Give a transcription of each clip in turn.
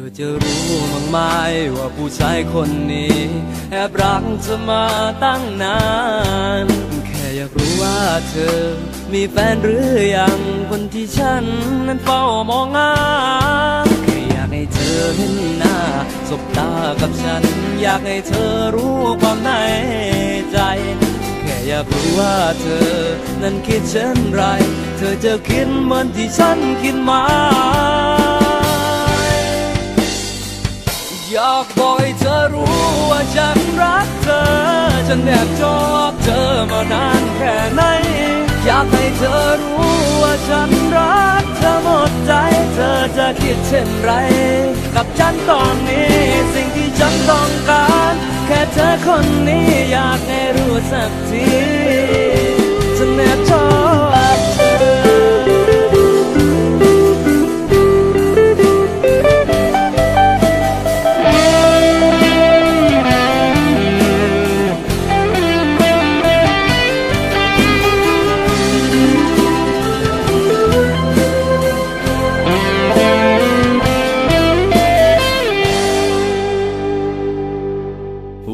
ธอจะรู้มั้งไหมว่าผู้ชายคนนี้ แอบรักเธอมาตั้งนาน แค่อยากรู้ว่าเธอ มีแฟนหรือยังคนที่ฉันนั้นเฝ้ามองงาแค่อยากให้เธอเห็นหน้าสบตากับฉัน อยากให้เธอรู้ความในใจ แค่อยากรู้ว่าเธอ นั้นคิดเช่นไร เธอจะคิดเหมือนที่ฉันคิดไหม อยากบอกให้เธอรู้ว่าฉันรักเธอ ฉันแอบชอบเธอมานานแค่ไหน อยากให้เธอรู้ว่าฉันรักเธอหมดใจ เธอจะคิดเช่นไร กับฉันตอนนี้สิ่งที่ฉันต้องการ แค่เธอคนนี้อยากให้รู้สักที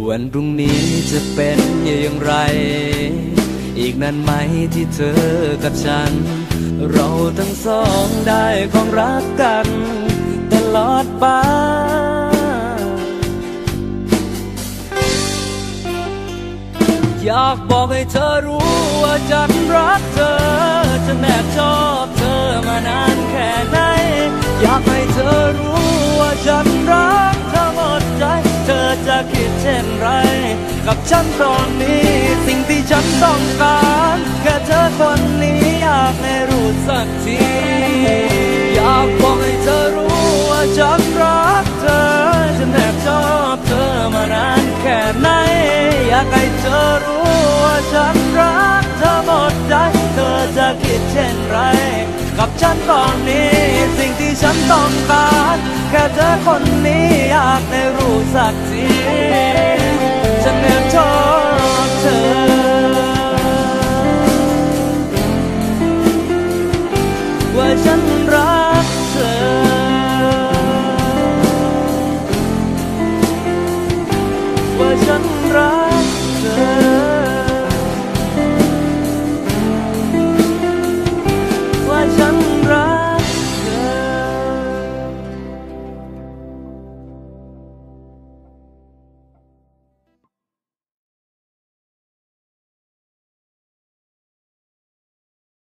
วันพรุ่งนี้จะเป็นอย่างไร อีกนานไหมที่เธอกับฉัน เราทั้งสองได้ของรักกัน ตลอดไปอยากบอกให้เธอรู้ว่าฉันรักเธอ ฉันแอบชอบเธอมานานแค่ไหน อยากให้เธอรู้ว่าฉัน จะคิดเช่นไร กับฉันตอนนี้ สิ่งที่ฉันต้องการแค่เธอคนนี้อยากให้รู้สักที อยากบอกให้เธอรู้ว่าฉันรักเธอ ฉันแอบชอบเธอมานานแค่ไหน อยากให้เธอรู้ว่าฉันรักเธอหมดใจ เธอจะคิดเช่นไร กับฉันตอนนี้ สิ่งที่ฉันต้องการ แค่เธอคนนี้ากได้รู้สักทีฉันเนื่ชอบเธอว่าฉันรักเธอ ว่าฉันรัก